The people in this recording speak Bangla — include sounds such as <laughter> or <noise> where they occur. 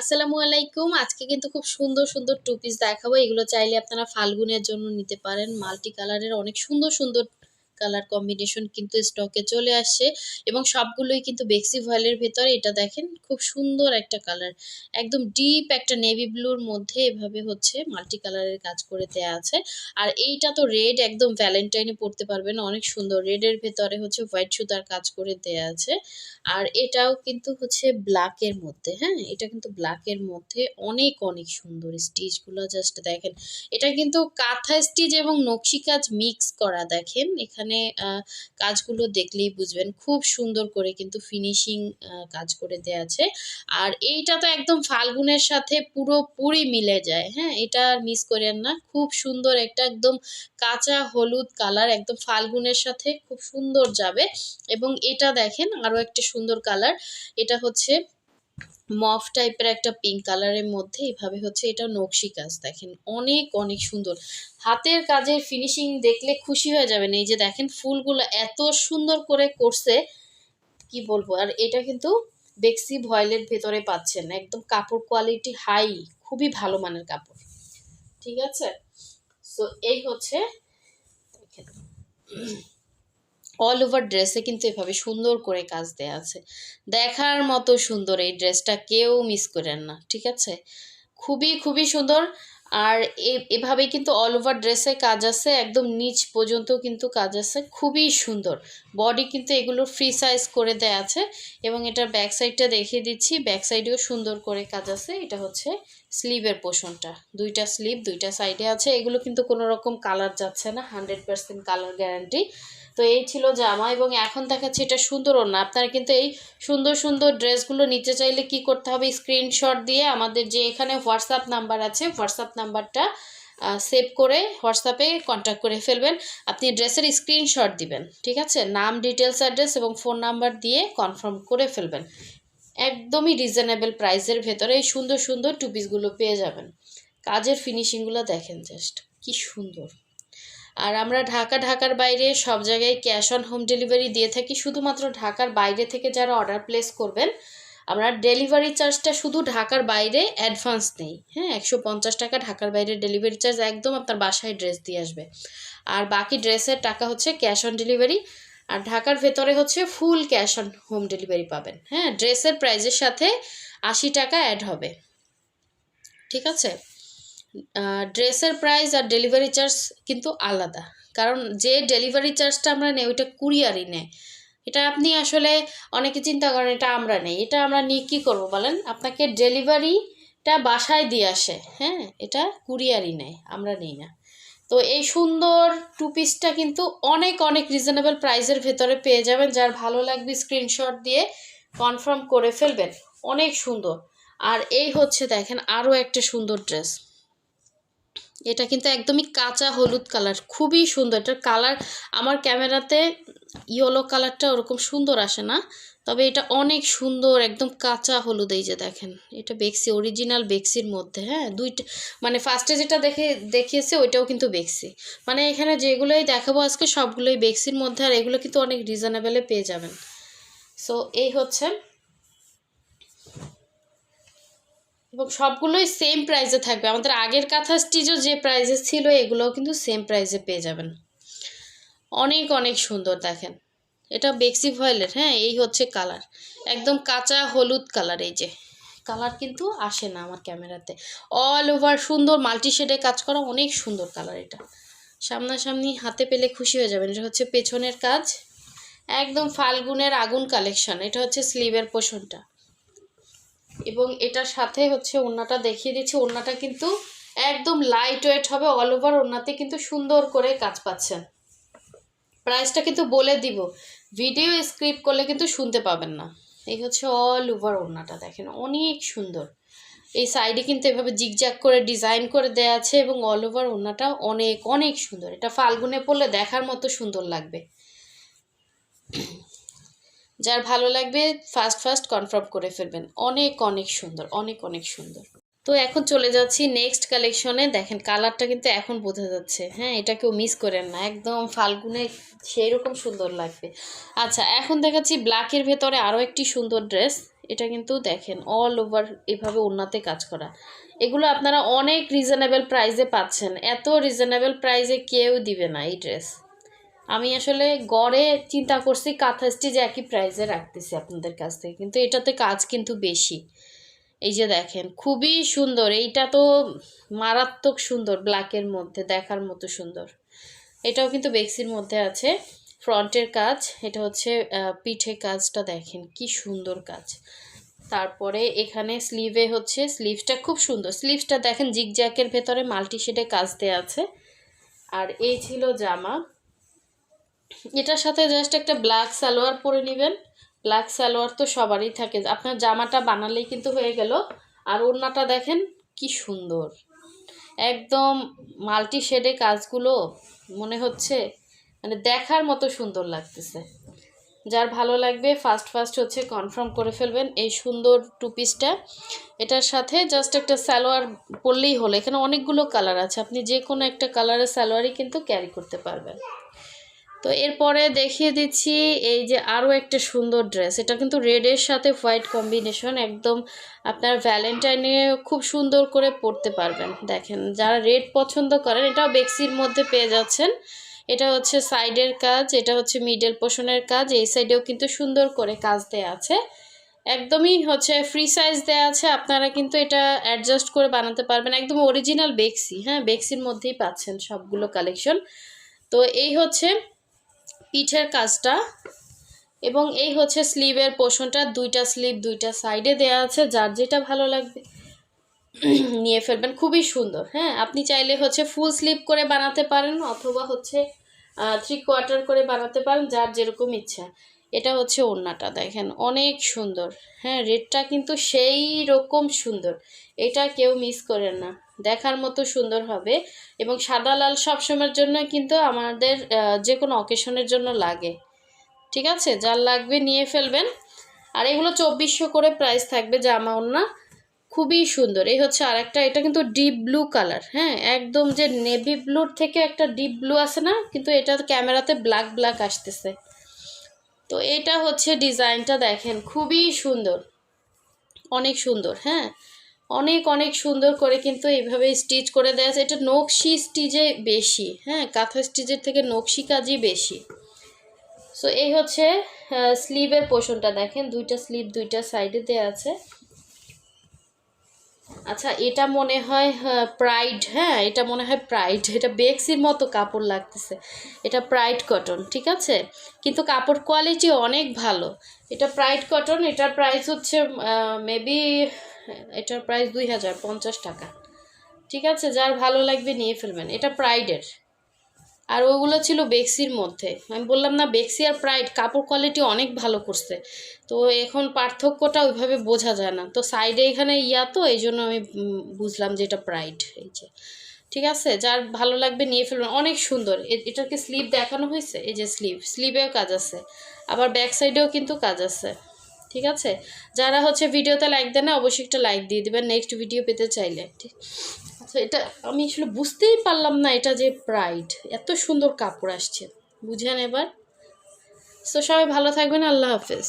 আসসালামু আলাইকুম। আজকে কিন্তু খুব সুন্দর সুন্দর টু পিস দেখাবো। এগুলো চাইলে আপনারা ফাল্গুনের জন্য নিতে পারেন। মাল্টি কালারের অনেক সুন্দর সুন্দর কালার কম্বিনেশন কিন্তু স্টকে চলে আসছে এবং সবগুলোই কিন্তু বেক্সি ভয়েলের ভেতরে এটা দেখেন খুব সুন্দর একটা কালার একদম ডিপ একটা নেভি ব্লুর মধ্যে এভাবে হচ্ছে মাল্টি কালারের কাজ করে দেওয়া আছে। আর এইটা তো রেড একদম ভ্যালেন্টাইনে পরতে পারবেন, অনেক সুন্দর। রেডের ভেতরে হচ্ছে হোয়াইট সুতার কাজ করে দেওয়া আছে। আর এটাও কিন্তু হচ্ছে ব্ল্যাকের মধ্যে হ্যাঁ? এটা কিন্তু ব্ল্যাকের মধ্যে অনেক অনেক সুন্দর স্টিচগুলো জাস্ট দেখেন। এটা কিন্তু কাঁথা স্টিচ এবং নকশি কাজ মিক্স করা, দেখেন। এখানে আহ, কাজগুলো দেখলেই বুঝবেন। খুব সুন্দর করে কিন্তু ফিনিশিং কাজ করে দেওয়া আছে। আর এইটা তো একদম ফাল্গুনের সাথে পুরোপুরি মিলে যায়। হ্যাঁ এটা আর মিস করেন না। খুব সুন্দর একটা একদম কাঁচা হলুদ কালার একদম ফাল্গুনের সাথে খুব সুন্দর যাবে। এবং এটা দেখেন আরও একটা সুন্দর কালার এটা হচ্ছে মফ টাইপের একটা পিঙ্ক কালারের মধ্যে এভাবে হচ্ছে এটা নকশি কাজ, দেখেন অনেক অনেক সুন্দর। হাতের কাজের ফিনিশিং দেখলে খুশি হয়ে যাবেন। এই যে দেখেন ফুলগুলো এত সুন্দর করে করছে, কি বলব? আর এটা কিন্তু বেক্সি ভয়েলের ভেতরে পাচ্ছেন, একদম কাপড় কোয়ালিটি হাই খুবই ভালো মানের কাপড়। ঠিক আছে? সো এই হচ্ছে, দেখেন। অল ওভার ড্রেসে কিন্তু এভাবে সুন্দর করে কাজ দেওয়া আছে। দেখার মতো সুন্দর এই ড্রেসটা কেউ মিস করেন না, ঠিক আছে? খুবই খুবই সুন্দর। আর এ- এভাবেই কিন্তু অল ওভার ড্রেসে কাজ আছে, একদম নিচ পর্যন্ত কিন্তু কাজ আছে, খুবই সুন্দর। বডি কিন্তু এগুলো ফ্রি সাইজ করে দেয়া আছে এবং এটার ব্যাক সাইডটা দেখিয়ে দিচ্ছি ব্যাক সাইডেও সুন্দর করে কাজ আছে, এটা হচ্ছে স্লিভের পোষণটা। দুইটা স্লিভ, দুইটা সাইডে আছে। এগুলো কিন্তু কোনো রকম কালার যাচ্ছে না, হান্ড্রেড পার্সেন্ট কালার গ্যারান্টি। তো এই ছিল জামা এবং এখন দেখাচ্ছি এটা সুন্দরও না আপনারা কিন্তু এই সুন্দর সুন্দর ড্রেসগুলো নিতে চাইলে কি করতে হবে? স্ক্রিনশট দিয়ে আমাদের যে এখানে হোয়াটসঅ্যাপ নাম্বার আছে, হোয়াটসঅ্যাপ নাম্বারটা সেভ করে হোয়াটসঅ্যাপে কন্ট্যাক্ট করে ফেলবেন। আপনি ড্রেসের স্ক্রিনশট দিবেন, ঠিক আছে? নাম ডিটেলস অ্যাড্রেস এবং ফোন নাম্বার দিয়ে কনফার্ম করে ফেলবেন। একদমই রিজনেবল প্রাইসের ভেতরে এই সুন্দর সুন্দর টু পিসগুলো পেয়ে যাবেন। কাজের ফিনিশিংগুলো দেখেন জাস্ট কি সুন্দর। আর আমরা ঢাকা, ঢাকার বাইরে সব জায়গায় ক্যাশ অন হোম ডেলিভারি দিয়ে থাকি, শুধুমাত্র ঢাকার বাইরে থেকে যারা অর্ডার প্লেস করবেন, আমরা ডেলিভারি চার্জটা শুধু ঢাকার বাইরে অ্যাডভান্স নেই। হ্যাঁ একশো পঞ্চাশ টাকা ঢাকার বাইরে ডেলিভারি চার্জ একদম আপনার বাসায় ড্রেস দিয়ে আসবে। আর বাকি ড্রেসের টাকা হচ্ছে ক্যাশ অন ডেলিভারি আর ঢাকার ভেতরে হচ্ছে full cash on home delivery পাবেন। হ্যাঁ ড্রেসের প্রাইজের সাথে আশি টাকা অ্যাড হবে। ঠিক আছে? ড্রেসের প্রাইস আর ডেলিভারি চার্জ কিন্তু আলাদা। কারণ যে ডেলিভারি চার্জটা আমরা নেই, ওইটা কুরিয়ারই নেয়। এটা আপনি আসলে অনেকে চিন্তা করেন, এটা আমরা নেই। এটা আমরা নিয়ে কী করব বলেন? আপনাকে ডেলিভারিটা বাসায় দিয়ে আসে। হ্যাঁ এটা কুরিয়ারই নেয়। আমরা নেই না। তো এই সুন্দর টু পিসটা কিন্তু অনেক অনেক রিজনেবল প্রাইসের ভেতরে পেয়ে যাবেন। যার ভালো লাগবে স্ক্রিনশট দিয়ে কনফার্ম করে ফেলবেন। অনেক সুন্দর। আর এই হচ্ছে দেখেন আরও একটা সুন্দর ড্রেস এটা কিন্তু একদমই কাঁচা হলুদ কালার খুবই সুন্দর। এটার কালার আমার ক্যামেরাতে ইয়েলো কালারটা ওরকম সুন্দর আসে না। তবে এটা অনেক সুন্দর, একদম কাঁচা হলুদ এই যে দেখেন। এটা বেক্সি অরিজিনাল বেক্সির মধ্যে হ্যাঁ? দুইটা মানে ফার্স্টে যেটা দেখে, দেখিয়েছে ওইটাও কিন্তু বেক্সি। মানে এখানে যেগুলোই দেখাবো আজকে সবগুলোই বেক্সির মধ্যে, আর এগুলো কিন্তু অনেক রিজনেবলে পেয়ে যাবেন। সো এই হচ্ছে। এবং সবগুলোই সেম প্রাইসে থাকবে। আমাদের আগের কাঁথা স্টিচও যে প্রাইসে ছিল, এগুলোও কিন্তু সেম প্রাইসে পেয়ে যাবেন। অনেক অনেক সুন্দর দেখেন। এটা বেক্সি ভয়েলের হ্যাঁ? এই হচ্ছে কালার। একদম কাঁচা হলুদ কালার এই যে। কালার কিন্তু আসে না আমার ক্যামেরাতে। অল ওভার সুন্দর মাল্টি শেডে কাজ করা অনেক সুন্দর কালার এটা। সামনাসামনি হাতে পেলে খুশি হয়ে যাবেন। এটা হচ্ছে পেছনের কাজ। একদম ফাল্গুনের আগুন কালেকশন। এটা হচ্ছে স্লিভের পোষণটা। এবং এটার সাথে হচ্ছে ওড়নাটা দেখিয়ে দিচ্ছি। ওড়নাটা কিন্তু একদম লাইট ওয়েট হবে। অল ওভার ওড়নাতে কিন্তু সুন্দর করে কাজ পাচ্ছেন। প্রাইসটা কিন্তু বলে দিব। ভিডিও স্ক্রিপ্ট করলে কিন্তু শুনতে পাবেন না। এই হচ্ছে অল ওভার ওড়নাটা, দেখেন অনেক সুন্দর। এই সাইডে কিন্তু এভাবে জিগজ্যাগ করে ডিজাইন করে দেওয়া আছে এবং অল ওভার ওড়নাটা অনেক অনেক সুন্দর। এটা ফাল্গুনে পড়লে দেখার মতো সুন্দর লাগবে। যার ভালো লাগবে ফার্স্ট ফার্স্ট কনফার্ম করে ফেলবেন। অনেক অনেক সুন্দর, অনেক অনেক সুন্দর। তো এখন চলে যাচ্ছি নেক্সট কালেকশনে দেখেন কালারটা কিন্তু এখন বোঝা যাচ্ছে। হ্যাঁ এটা কেউ মিস করেন না। একদম ফাল্গুনে সেই রকম সুন্দর লাগবে। আচ্ছা এখন দেখাচ্ছি ব্ল্যাকের ভেতরে আরও একটি সুন্দর ড্রেস এটা কিন্তু দেখেন অল ওভার এভাবে ওড়নাতে কাজ করা। এগুলো আপনারা অনেক রিজনেবল প্রাইসে পাচ্ছেন। এত রিজনেবল প্রাইসে কেউ দিবে না এই ড্রেস আমি আসলে গড়ে চিন্তা করছি, কাঁথা স্টিচ একই প্রাইসে রাখতেছি আপনাদের কাছ থেকে। কিন্তু এটাতে কাজ কিন্তু বেশি। এই যে দেখেন, খুবই সুন্দর। এইটা তো মারাত্মক সুন্দর ব্ল্যাকের মধ্যে, দেখার মতো সুন্দর। এটাও কিন্তু বেক্সির মধ্যে আছে। ফ্রন্টের কাজ, এটা হচ্ছে পিঠে কাজটা দেখেন, কি সুন্দর কাজ। তারপরে এখানে স্লিভে হচ্ছে স্লিভসটা খুব সুন্দর। স্লিভসটা দেখেন জিগজ্যাকের ভেতরে মাল্টি শেডে কাজ দেওয়া আছে। আর এই ছিল জামা। এটার সাথে জাস্ট একটা ব্ল্যাক সালোয়ার পরে নেবেন। ব্ল্যাক সালোয়ার তো সবারই থাকে। আপনার জামাটা বানালেই কিন্তু হয়ে গেল। আর ওড়নাটা দেখেন কি সুন্দর। একদম মাল্টি শেডে কাজগুলো মনে হচ্ছে মানে দেখার মতো সুন্দর লাগতেছে। যার ভালো লাগবে ফার্স্ট ফার্স্ট হচ্ছে কনফার্ম করে ফেলবেন এই সুন্দর টু পিসটা। এটার সাথে জাস্ট একটা সালোয়ার পরলেই হলো। এখানে অনেকগুলো কালার আছে। আপনি যে কোনো একটা কালারের সালোয়ারই কিন্তু ক্যারি করতে পারবেন। তো এরপরে দেখিয়ে দিচ্ছি এই যে আরও একটা সুন্দর ড্রেস। এটা কিন্তু রেডের সাথে হোয়াইট কম্বিনেশন একদম আপনার ভ্যালেন্টাইনে খুব সুন্দর করে পরতে পারবেন। দেখেন, যারা রেড পছন্দ করেন, এটাও বেক্সির মধ্যে পেয়ে যাচ্ছেন। এটা হচ্ছে সাইডের কাজ, এটা হচ্ছে মিডল পোর্শনের কাজ। এই সাইডেও কিন্তু সুন্দর করে কাজ দেয়া আছে। একদমই হচ্ছে ফ্রি সাইজ দেয়া আছে। আপনারা কিন্তু এটা অ্যাডজাস্ট করে বানাতে পারবেন। একদম অরিজিনাল বেক্সি হ্যাঁ বেক্সির মধ্যেই পাচ্ছেন সবগুলো কালেকশন তো এই হচ্ছে পিঠের কাজটা। এবং এই হচ্ছে স্লিভের পোর্শনটা দুইটা স্লিভ দুইটা সাইডে দেয়া আছে, যার যেটা ভালো লাগবে। <clears throat> নিয়ে ফেলবেন, খুবই সুন্দর হ্যাঁ? আপনি চাইলে হচ্ছে ফুল স্লিভ করে বানাতে পারেন, অথবা হচ্ছে থ্রি কোয়ার্টার করে বানাতে পারেন, যার যেরকম ইচ্ছা। এটা হচ্ছে ওড়নাটা, দেখেন, অনেক সুন্দর হ্যাঁ? রেডটা কিন্তু সেই রকম সুন্দর। এটা কেউ মিস করেন না। দেখার মতো সুন্দর হবে। এবং সাদা লাল সবসময়ের জন্য কিন্তু আমাদের যে কোনো অকেশনের জন্য লাগে। ঠিক আছে? যার লাগবে নিয়ে ফেলবেন। আর এগুলো চব্বিশশো করে প্রাইস থাকবে জামা ওড়না খুবই সুন্দর। এই হচ্ছে আরেকটা, এটা কিন্তু ডিপ ব্লু কালার হ্যাঁ? একদম যে নেভি ব্লুর থেকে একটা ডিপ ব্লু আছে না? কিন্তু এটা ক্যামেরাতে ব্ল্যাক ব্ল্যাক আসতেছে। তো এটা হচ্ছে ডিজাইনটা দেখেন। খুবই সুন্দর। অনেক সুন্দর হ্যাঁ? অনেক অনেক সুন্দর করে কিন্তু এইভাবে স্টিচ করে দেওয়া আছে। এটা নকশি স্টিচে বেশি হ্যাঁ? কাঁথা স্টিচের থেকে নকশি কাজই বেশি। সো এই হচ্ছে স্লিভের পোর্শনটা দেখেন। দুইটা স্লিভ দুইটা সাইডে দেওয়া আছে। আচ্ছা এটা মনে হয় প্রাইড হ্যাঁ? এটা মনে হয় প্রাইড এটা বেক্সির মতো কাপড় লাগতেছে। এটা প্রাইড কটন ঠিক আছে? কিন্তু কাপড় কোয়ালিটি অনেক ভালো। এটা প্রাইড কটন এটার প্রাইস হচ্ছে মেবি এটার প্রাইস দুই হাজার, পঞ্চাশ টাকা। ঠিক আছে, যার ভালো লাগবে নিয়ে ফেলবেন। এটা প্রাইডের আর ওগুলো ছিল বেক্সির মধ্যে। আমি বললাম না বেক্সি আর প্রাইড কাপড় কোয়ালিটি অনেক ভালো করছে। তো এখন পার্থক্যটা ওইভাবে বোঝা যায় না। তো সাইডে এখানে ইয়া তো, এই জন্য আমি বুঝলাম যে এটা প্রাইড এই যে। ঠিক আছে, যার ভালো লাগবে নিয়ে ফেলবেন। অনেক সুন্দর। এটাকে স্লিভ দেখানো হয়েছে? এই যে স্লিভ স্লিভেও কাজ আছে। আবার ব্যাক সাইডেও কিন্তু কাজ আছে। ঠিক আছে? যারা হচ্ছে ভিডিওতে লাইক দেন না, অবশ্যই একটা লাইক দিয়ে দেবেন নেক্সট ভিডিও পেতে চাইলে আচ্ছা এটা আমি আসলে বুঝতেই পারলাম না এটা যে প্রাইড এত সুন্দর কাপড় আসছে, বুঝেন এবার? সো সবাই ভালো থাকবেন, আল্লাহ হাফেজ।